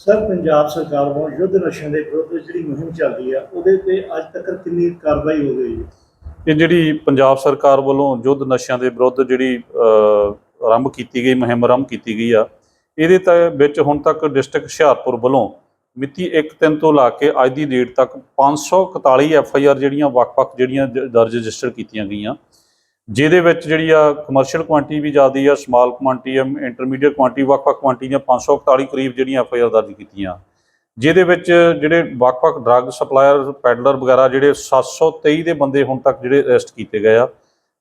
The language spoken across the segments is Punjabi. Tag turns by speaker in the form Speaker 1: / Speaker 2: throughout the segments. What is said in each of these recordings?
Speaker 1: ਸਰ, ਪੰਜਾਬ ਸਰਕਾਰ ਵੱਲੋਂ ਯੁੱਧ ਨਸ਼ਿਆਂ ਦੇ ਵਿਰੁੱਧ ਜਿਹੜੀ ਮੁਹਿੰਮ ਚੱਲਦੀ ਆ, ਉਹਦੇ ਤੇ ਅੱਜ ਤੱਕ ਕਿੰਨੀ ਕਾਰਵਾਈ ਹੋ ਗਈ
Speaker 2: ਇਹ ਜਿਹੜੀ ਪੰਜਾਬ ਸਰਕਾਰ ਵੱਲੋਂ ਯੁੱਧ ਨਸ਼ਿਆਂ ਦੇ ਵਿਰੁੱਧ ਜਿਹੜੀ ਆਰੰਭ ਕੀਤੀ ਗਈ, ਮੁਹਿੰਮ ਆਰੰਭ ਕੀਤੀ ਗਈ ਆ, ਇਹਦੇ ਤਾਂ ਵਿੱਚ ਹੁਣ ਤੱਕ ਡਿਸਟ੍ਰਿਕਟ ਹੁਸ਼ਿਆਰਪੁਰ ਵੱਲੋਂ ਮਿਤੀ 1 ਤੋਂ ਲਾ ਕੇ ਅੱਜ ਦੀ ਡੇਟ ਤੱਕ 541 ਐਫ ਆਈ ਆਰ ਜਿਹੜੀਆਂ ਵੱਖ-ਵੱਖ ਜਿਹੜੀਆਂ ਦਰਜ ਰਜਿਸਟਰ ਕੀਤੀਆਂ ਗਈਆਂ। ਜਿਹਦੇ ਵਿੱਚ ਜਿਹੜੀ ਆ ਕਮਰਸ਼ੀਅਲ ਕੁਆਂਟੀ ਵੀ ਜ਼ਿਆਦੀ ਆ ਸਮਾਲ ਕੁਆਂਟੀ ਆ ਇੰਟਰਮੀਡੀਏਟ ਕੁਆਂਟੀ ਵੱਖ-ਵੱਖ ਕੁਆਂਟੀ ਦੀਆਂ 541 ਕਰੀਬ ਜਿਹੜੀਆਂ ਐਫ ਆਈ ਆਰ ਦਰਜ ਕੀਤੀਆਂ। ਜਿਹਦੇ ਵਿੱਚ ਜਿਹੜੇ ਵੱਖ-ਵੱਖ ਡਰੱਗ ਸਪਲਾਇਰ ਪੈਡਲਰ ਵਗੈਰਾ ਜਿਹੜੇ 723 ਦੇ ਬੰਦੇ ਹੁਣ ਤੱਕ ਜਿਹੜੇ ਅਰੈਸਟ ਕੀਤੇ ਗਏ ਆ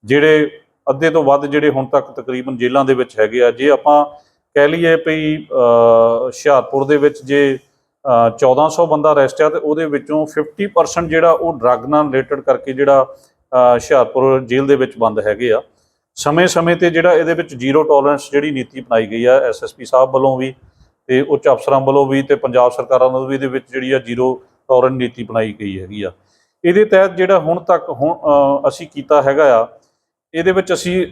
Speaker 2: ਜਿਹੜੇ ਅੱਧੇ ਤੋਂ ਵੱਧ ਜਿਹੜੇ ਹੁਣ ਤੱਕ ਤਕਰੀਬਨ ਜੇਲ੍ਹਾਂ ਦੇ ਵਿੱਚ ਹੈਗੇ ਆ ਜੇ ਆਪਾਂ ਕਹਿ ਲਈਏ ਵੀ ਹੁਸ਼ਿਆਰਪੁਰ ਦੇ ਵਿੱਚ ਜੇ ਅ, 1400 ਬੰਦਾ ਅਰੈਸਟ ਆ ਤੇ ਉਹਦੇ ਵਿੱਚੋਂ 50% ਜਿਹੜਾ ਉਹ ਡਰੱਗ ਨਾਲ ਰਿਲੇਟਡ ਕਰਕੇ ਜਿਹੜਾ ਹੁਸ਼ਿਆਰਪੁਰ ਜੇਲ੍ਹ ਦੇ ਵਿੱਚ ਬੰਦ ਹੈਗੇ ਆ। ਸਮੇਂ-ਸਮੇਂ ਤੇ ਜਿਹੜਾ ਇਹਦੇ ਵਿੱਚ ਜ਼ੀਰੋ ਟੋਲਰੈਂਸ ਜਿਹੜੀ ਨੀਤੀ ਅਪਣਾਈ ਗਈ ਆ ਐਸਐਸਪੀ ਸਾਹਿਬ ਵੱਲੋਂ ਵੀ ਤੇ ਉੱਚ ਅਫਸਰਾਂ ਵੱਲੋਂ ਵੀ ਤੇ ਪੰਜਾਬ ਸਰਕਾਰਾਂ ਵੱਲੋਂ ਵੀ ਇਹਦੇ ਵਿੱਚ ਜਿਹੜੀ ਆ ਜ਼ੀਰੋ ਟੋਲਰੈਂਸ ਨੀਤੀ ਬਣਾਈ ਗਈ ਹੈਗੀ ਆ। ਇਹਦੇ ਤਹਿਤ ਜਿਹੜਾ ਹੁਣ ਤੱਕ ਹੁਣ ਅਸੀਂ ਕੀਤਾ ਹੈਗਾ ਆ, ਇਹਦੇ ਵਿੱਚ ਅਸੀਂ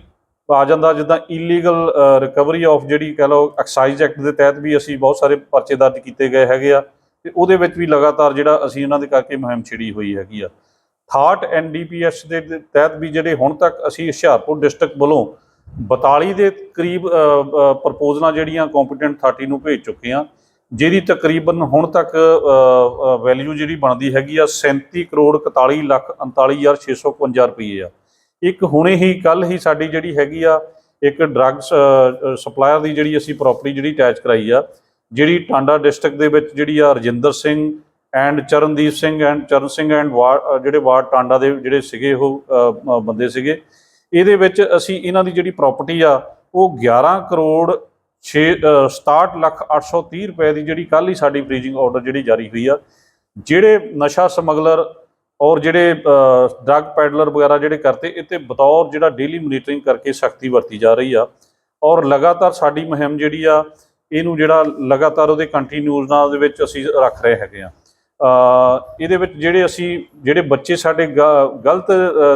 Speaker 2: ਆ ਜਾਂਦਾ ਜਿੱਦਾਂ ਇਲੀਗਲ ਰਿਕਵਰੀ ਆਫ ਜਿਹੜੀ ਕਹ ਲਓ ਐਕਸਾਈਜ਼ ਐਕਟ ਦੇ ਤਹਿਤ ਵੀ ਅਸੀਂ ਬਹੁਤ ਸਾਰੇ ਪਰਚੇ ਦਰਜ ਕੀਤੇ ਗਏ ਹੈਗੇ ਆ ਤੇ ਉਹਦੇ ਵਿੱਚ ਵੀ ਲਗਾਤਾਰ ਜਿਹੜਾ ਅਸੀਂ ਇਹਨਾਂ ਦੇ ਕਰਕੇ ਮੁਹਿੰਮ ਛਿੜੀ ਹੋਈ ਹੈਗੀ ਆ। ਥਾਟ ਐਨਡੀਪੀਐਸ ਦੇ ਦੇ, ਤਹਿਤ ਵੀ ਜਿਹੜੇ ਹੁਣ ਤੱਕ ਅਸੀਂ ਹੁਸ਼ਿਆਰਪੁਰ ਡਿਸਟ੍ਰਿਕਟ ਵੱਲੋਂ 42 ਦੇ ਕਰੀਬ ਪ੍ਰਪੋਜ਼ਲਾਂ ਜਿਹੜੀਆਂ ਕੰਪੀਟੈਂਟ 30 ਨੂੰ ਭੇਜ ਚੁੱਕੇ ਆ ਜਿਹਦੀ ਤਕਰੀਬਨ ਹੁਣ ਤੱਕ ਵੈਲਿਊ ਜਿਹੜੀ ਬਣਦੀ ਹੈਗੀ ਆ 37 ਕਰੋੜ 41 ਲੱਖ 39655 ਰੁਪਏ ਆ। ਇੱਕ ਹੁਣੇ ਹੀ ਕੱਲ ਹੀ ਸਾਡੀ ਜਿਹੜੀ ਹੈਗੀ ਆ, ਇੱਕ ਡਰੱਗਸ ਸਪਲਾਇਰ ਦੀ ਜਿਹੜੀ ਅਸੀਂ ਪ੍ਰਾਪਰਟੀ ਜਿਹੜੀ ਅਟੈਚ ਕਰਾਈ ਆ, ਜਿਹੜੀ ਟਾਂਡਾ ਡਿਸਟ੍ਰਿਕਟ ਦੇ ਵਿੱਚ ਜਿਹੜੀ ਆ Rajinder Singh and Charandeep Singh and Charan Singh and ਜਿਹੜੇ ਵਾਰਡ ਟਾਂਡਾ ਦੇ ਜਿਹੜੇ ਸੀਗੇ ਉਹ ਬੰਦੇ ਸੀਗੇ। ਇਹਦੇ ਵਿੱਚ ਅਸੀਂ ਇਹਨਾਂ ਦੀ ਜਿਹੜੀ ਪ੍ਰਾਪਰਟੀ ਆ, ਉਹ 11 ਕਰੋੜ 6 67 ਲੱਖ 830 ਰੁਪਏ ਦੀ ਜਿਹੜੀ ਕੱਲ ਹੀ ਸਾਡੀ ਫ੍ਰੀਜ਼ਿੰਗ ਆਰਡਰ ਜਿਹੜੀ ਜਾਰੀ ਹੋਈ ਆ। ਜਿਹੜੇ ਨਸ਼ਾ ਸਮਗਲਰ ਔਰ ਜਿਹੜੇ ਡਰੱਗ ਪੈਡਲਰ ਵਗੈਰਾ ਜਿਹੜੇ ਕਰਤੇ, ਇਹ ਤੇ ਬਤੌਰ ਜਿਹੜਾ ਡੇਲੀ ਮੋਨੀਟਰਿੰਗ ਕਰਕੇ ਸਖਤੀ ਵਰਤੀ ਜਾ ਰਹੀ ਆ। ਔਰ ਲਗਾਤਾਰ ਸਾਡੀ ਮੁਹਿੰਮ ਜਿਹੜੀ ਆ, ਇਹਨੂੰ ਜਿਹੜਾ ਲਗਾਤਾਰ ਉਹਦੇ ਕੰਟੀਨਿਊਸ ਨਾਲ ਦੇ ਵਿੱਚ ਅਸੀਂ ਰੱਖ ਰਹੇ ਹੈਗੇ ਆ। ਇਹਦੇ ਵਿੱਚ ਜਿਹੜੇ ਅਸੀਂ, ਜਿਹੜੇ ਬੱਚੇ ਸਾਡੇ ਗ- ਗਲਤ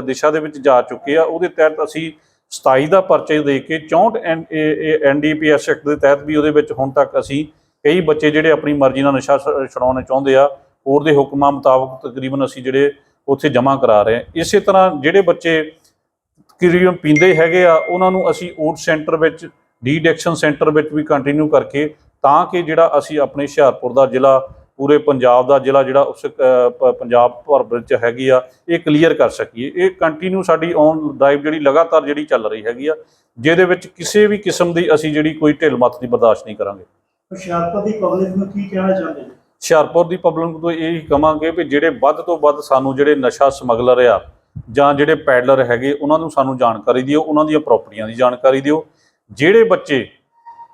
Speaker 2: ਦਿਸ਼ਾ ਦੇ ਵਿੱਚ ਜਾ ਚੁੱਕੇ ਆ, ਉਹਦੇ ਤਹਿਤ ਅਸੀਂ 27 ਦਾ ਪਰਚੇ ਦੇ ਕੇ 64 ਐਨਡੀਪੀਐਸ ਐਕਟ ਦੇ ਤਹਿਤ ਵੀ ਉਹਦੇ ਵਿੱਚ ਹੁਣ ਤੱਕ ਅਸੀਂ ਕਈ ਬੱਚੇ ਜਿਹੜੇ ਆਪਣੀ ਮਰਜ਼ੀ ਨਾਲ ਨਸ਼ਾ ਛ- ਛੁਡਾਉਣਾ ਚਾਹੁੰਦੇ ਆ, ਕੋਰਟ ਦੇ ਹੁਕਮਾਂ ਮੁਤਾਬਕ ਤਕਰੀਬਨ ਅਸੀਂ ਜਿਹੜੇ ਉੱਥੇ ਜਮ੍ਹਾਂ ਕਰਾ ਰਹੇ ਹਾਂ। ਇਸੇ ਤਰ੍ਹਾਂ ਜਿਹੜੇ ਬੱਚੇ ਤਕਰੀਬਨ ਪੀਂਦੇ ਹੈਗੇ ਆ, ਉਹਨਾਂ ਨੂੰ ਅਸੀਂ ਓਟ ਸੈਂਟਰ ਵਿੱਚ, ਡੀਡੈਕਸ਼ਨ ਸੈਂਟਰ ਵਿੱਚ ਵੀ ਕੰਟੀਨਿਊ ਕਰਕੇ, ਤਾਂ ਕਿ ਜਿਹੜਾ ਅਸੀਂ ਆਪਣੇ ਹੁਸ਼ਿਆਰਪੁਰ ਦਾ ਜ਼ਿਲ੍ਹਾ ਪੂਰੇ ਪੰਜਾਬ ਦਾ ਜ਼ਿਲ੍ਹਾ ਜਿਹੜਾ ਉਸ ਪੰਜਾਬ ਭਰ ਵਿੱਚ ਹੈਗੀ ਆ ਇਹ ਕਲੀਅਰ ਕਰ ਸਕੀਏ। ਇਹ ਕੰਟੀਨਿਊ ਸਾਡੀ ਔਨ ਡਰਾਈਵ ਜਿਹੜੀ ਲਗਾਤਾਰ ਜਿਹੜੀ ਚੱਲ ਰਹੀ ਹੈਗੀ ਆ ਜਿਹਦੇ ਵਿੱਚ ਕਿਸੇ ਵੀ ਕਿਸਮ ਦੀ ਅਸੀਂ ਜਿਹੜੀ ਕੋਈ ਢਿੱਲ ਮੱਤ ਦੀ ਬਰਦਾਸ਼ਤ ਨਹੀਂ ਕਰਾਂਗੇ।
Speaker 1: ਹੁਸ਼ਿਆਰਪੁਰ ਦੀ ਪਬਲਿਕ ਨੂੰ ਕੀ ਕਹਿਣਾ ਚਾਹੁੰਦੇ ਜੀ
Speaker 2: ਹੁਸ਼ਿਆਰਪੁਰ ਦੀ ਪਬਲਿਕ ਤੋਂ ਇਹ ਹੀ ਕਵਾਂਗੇ ਵੀ ਜਿਹੜੇ ਵੱਧ ਤੋਂ ਵੱਧ ਸਾਨੂੰ ਜਿਹੜੇ ਨਸ਼ਾ ਸਮਗਲਰ ਆ ਜਾਂ ਜਿਹੜੇ ਪੈਡਲਰ ਹੈਗੇ ਉਹਨਾਂ ਨੂੰ ਸਾਨੂੰ ਜਾਣਕਾਰੀ ਦਿਓ ਉਹਨਾਂ ਦੀਆਂ ਪ੍ਰਾਪਰਟੀਆਂ ਦੀ ਜਾਣਕਾਰੀ ਦਿਓ। ਜਿਹੜੇ ਬੱਚੇ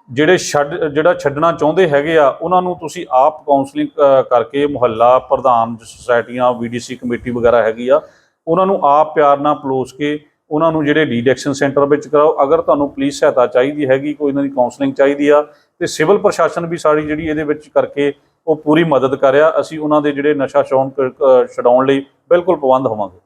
Speaker 2: ਜਿਹੜੇ ਛੱਡ, ਜਿਹੜਾ ਛੱਡਣਾ ਚਾਹੁੰਦੇ ਹੈਗੇ ਆ, ਉਹਨਾਂ ਨੂੰ ਤੁਸੀਂ ਆਪ ਕਾਉਂਸਲਿੰਗ ਕਰਕੇ ਮੁਹੱਲਾ ਪ੍ਰਧਾਨ ਸੁਸਾਇਟੀਆਂ ਵੀਡੀਸੀ ਕਮੇਟੀ ਵਗੈਰਾ ਹੈਗੀ ਆ, ਉਹਨਾਂ ਨੂੰ ਆਪ ਪਿਆਰ ਨਾਲ ਪਲੋਸ ਕੇ ਉਹਨਾਂ ਨੂੰ ਜਿਹੜੇ ਡੀਡੈਕਸ਼ਨ ਸੈਂਟਰ ਵਿੱਚ ਕਰਾਓ। ਅਗਰ ਤੁਹਾਨੂੰ ਪੁਲਿਸ ਸਹਾਇਤਾ ਚਾਹੀਦੀ ਹੈਗੀ, ਕੋਈ ਇਹਨਾਂ ਦੀ ਕਾਉਂਸਲਿੰਗ ਚਾਹੀਦੀ ਆ, ਤੇ ਸਿਵਲ ਪ੍ਰਸ਼ਾਸਨ ਵੀ ਸਾਡੀ ਜਿਹੜੀ ਇਹਦੇ ਵਿੱਚ ਕਰਕੇ ਉਹ ਪੂਰੀ ਮਦਦ ਕਰਿਆ। ਅਸੀਂ ਉਹਨਾਂ ਦੇ ਜਿਹੜੇ ਨਸ਼ਾ ਛਡਾਉਣ ਛਡਾਉਣ ਲਈ ਬਿਲਕੁਲ ਪਾਬੰਦ ਹੋਵਾਂਗੇ।